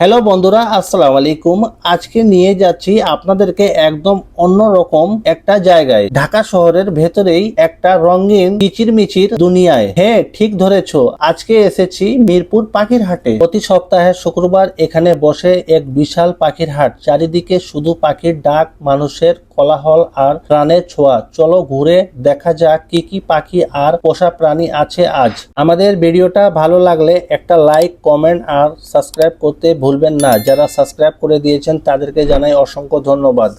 Hello বন্ধুরা, আসসালামু আলাইকুম। আজকে নিয়ে যাচ্ছি আপনাদেরকে একদম অন্যরকম একটা জায়গায়। ঢাকা শহরের ভেতরেই একটা রঙিন কিচির মিচির দুনিয়ায়। হ্যাঁ ঠিক ধরেছো। আজকে এসেছি মিরপুর পাখির হাটে প্রতি সপ্তাহে শুক্রবার এখানে বসে এক বিশাল পাখির হাট। চারিদিকে শুধু পাখির ডাক, মানুষের কোলাহল আর প্রাণের ছোঁয়া। চলো ঘুরে দেখা যাক কি কি পাখি আর পোষা প্রাণী আছে আজ। আমাদের ভিডিওটা ভালো লাগলে একটা লাইক কমেন্ট আর সাবস্ক্রাইব করতে ভুলবেন না। যারা সাবস্ক্রাইব করে দিয়েছেন তাদেরকে জানাই অসংখ্য ধন্যবাদ।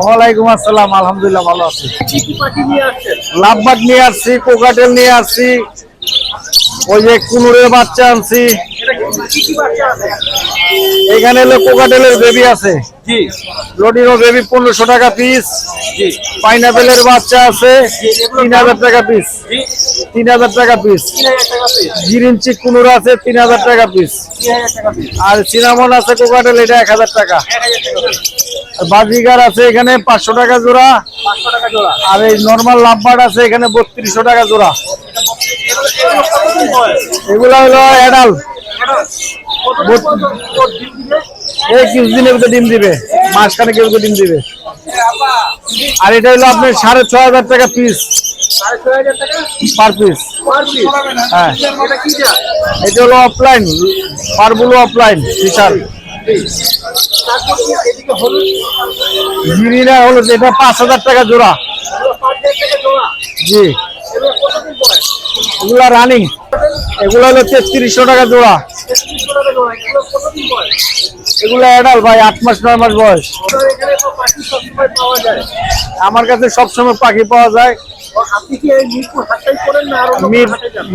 ওয়ালাইকুম আসসালাম আলহামদুলিল্লাহ ভালো আছি। লাভবাট নিয়ে আসছি কোকাটেল নিয়ে আসছি ওই যে কুনুরের বাচ্চা আনছি। এখানে হলো কোকাটেলের বেবি আছে। লটিনো বেবি পনেরোশো টাকা পিস পাইনাপেলের বাচ্চা আছে তিন হাজার টাকা পিস তিন হাজার টাকা পিস গ্রিন চিক কুনুর আছে তিন হাজার টাকা পিস আর সিনামন আছে কোকাটেল এটা এক হাজার টাকা। আর বাজিগার আছে এখানে পাঁচশো টাকা জোড়া। আর এই নর্মাল লাভবার্ড আছে এখানে বত্রিশশো টাকা জোড়া। এগুলা হলো অ্যাডাল এই কিছুদিনের ভিতরে ডিম দিবে। ডিম দিবে। আর এটা হলো আপনার সাড়ে ছয় হাজার টাকা পিস পার পিস হ্যাঁ। এটা হলো অফলাইন পারগুলো অফলাইন বিশাল। এটা পাঁচ হাজার টাকা জোড়া। জি। এগুলা রানিং এগুলো হলো তেত্রিশশো টাকা জোড়া। এগুলো অ্যাডাল ভাই আট মাস নয় মাস বয়স। আমার কাছে সবসময় পাখি পাওয়া যায়।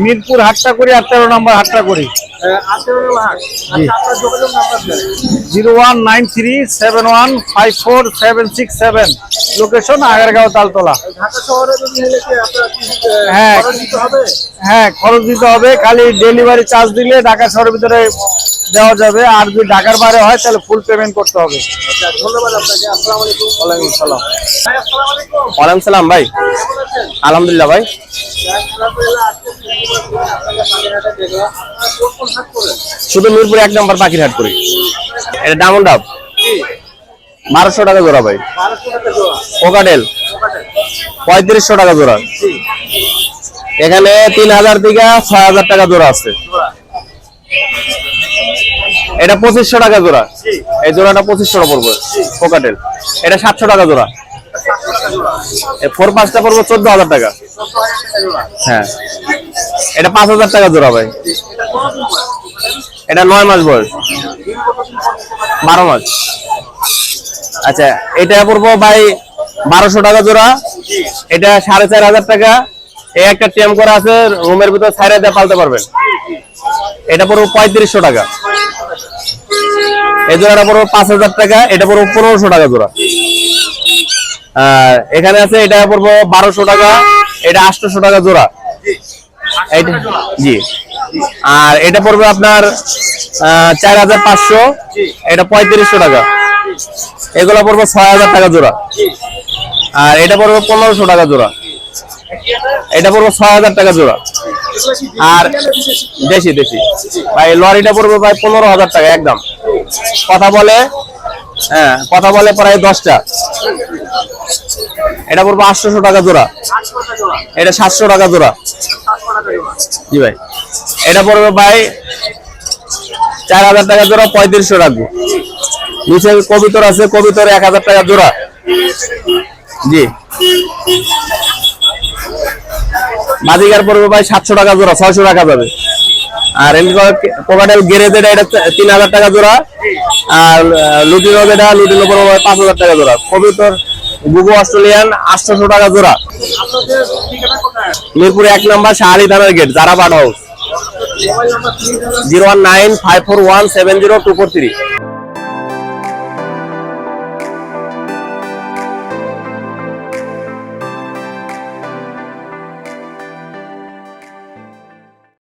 মিরপুর হাটটা করি আর তেরো নম্বর হাটটা করি। আচ্ছা আপনার যোগাযোগ নাম্বার দেন। Zero one nine three seven one five four seven six seven. Location Agargaon Taltala. Dhaka শহরে যদি হলে কি আপনার কি হ্যাঁ। খরচ দিতে হবে? হ্যাঁ খরচ দিতে হবে। খালি ডেলিভারি চার্জ দিলে ঢাকা শহরের ভিতরে দেওয়া যাবে। আর যদি ঢাকার বাইরে হয় তাহলে ফুল পেমেন্ট করতে হবে। আচ্ছা ধন্যবাদ আপনাকে। ওয়ালাইকুম সালাম। ভাই আসসালামু আলাইকুম। ওয়ালাইকুম সালাম ভাই। কেমন আছেন? আলহামদুলিল্লাহ ভাই। শুধু মিরপুর এক নম্বর পাখির হাট করি। এটা ডায়মন্ড ডাব। বারোশো টাকা জোড়া ভাই। কোকাটেল। পঁয়ত্রিশশো টাকা জোড়া। এখানে তিন হাজার থেকে ছয় হাজার টাকা জোড়া আছে। এটা পঁচিশশো টাকা জোড়া। এই জোড়াটা পঁচিশশো টাকা পড়বে। কোকাটেল। এটা সাতশো টাকা জোড়া। ফোর পাঁচটা পড়বে চোদ্দ হাজার টাকা। হ্যাঁ। এটা পাঁচ হাজার টাকা জোড়া ভাই। এটা নয় মাস বয়স। বারো মাস। আচ্ছা এটা পড়ব ভাই বারোশো টাকা জোড়া। এটা সাড়ে চার হাজার টাকা। এই একটা টেম করা আছে, রুমের ভিতর ছাইরা দিয়ে পালতে পারবেন। এটা পড়ব পঁয়ত্রিশশো টাকা। এই জোড়াটা পড়ব পাঁচ হাজার টাকা, এটা পড়ব পনেরোশো টাকা জোড়া। এখানে আছে, এটা পড়ব বারোশো টাকা, এটা আটশোশো টাকা জোড়া। জি। আর এটা পড়বে আপনার চার হাজার পাঁচশো, এটা পঁয়ত্রিশশো টাকা। এগুলো পড়বে ছয় হাজার টাকা জোড়া। আর এটা পড়বে পনেরোশো টাকা জোড়া। এটা পড়বে ছয় হাজার টাকা জোড়া। আর দেশি দেশি। ভাই, লরিটা পড়বে ভাই পনেরো হাজার টাকা, একদম। কথা বলে হ্যাঁ কথা বলে প্রায় দশটা। এটা পড়বে আটশোশো টাকা জোড়া। এটা সাতশো টাকা জোড়া। জি ভাই। এটা পড়বে ভাই চার হাজার টাকা জোড়া, পঁয়ত্রিশশো রাখব। নিচে কবিতর আছে, কবিতর এক হাজার টাকা জোড়া। জি। বাজিকার পড়বে ভাই সাতশো টাকা জোড়া, ছয়শো টাকা যাবে। আর কোকাটেল গেরে যেটা এটা তিন হাজার টাকা জোড়া। আর লুটিনো যেটা, লুটিনো পড়বে ভাই পাঁচ হাজার টাকা জোড়া। কবিতর, গুগু অস্ট্রেলিয়ান, আটশোশো টাকা জোড়া। মিরপুর এক নম্বর শাহালি থানার গেট যারা house zero one nine five four one seven zero two four three.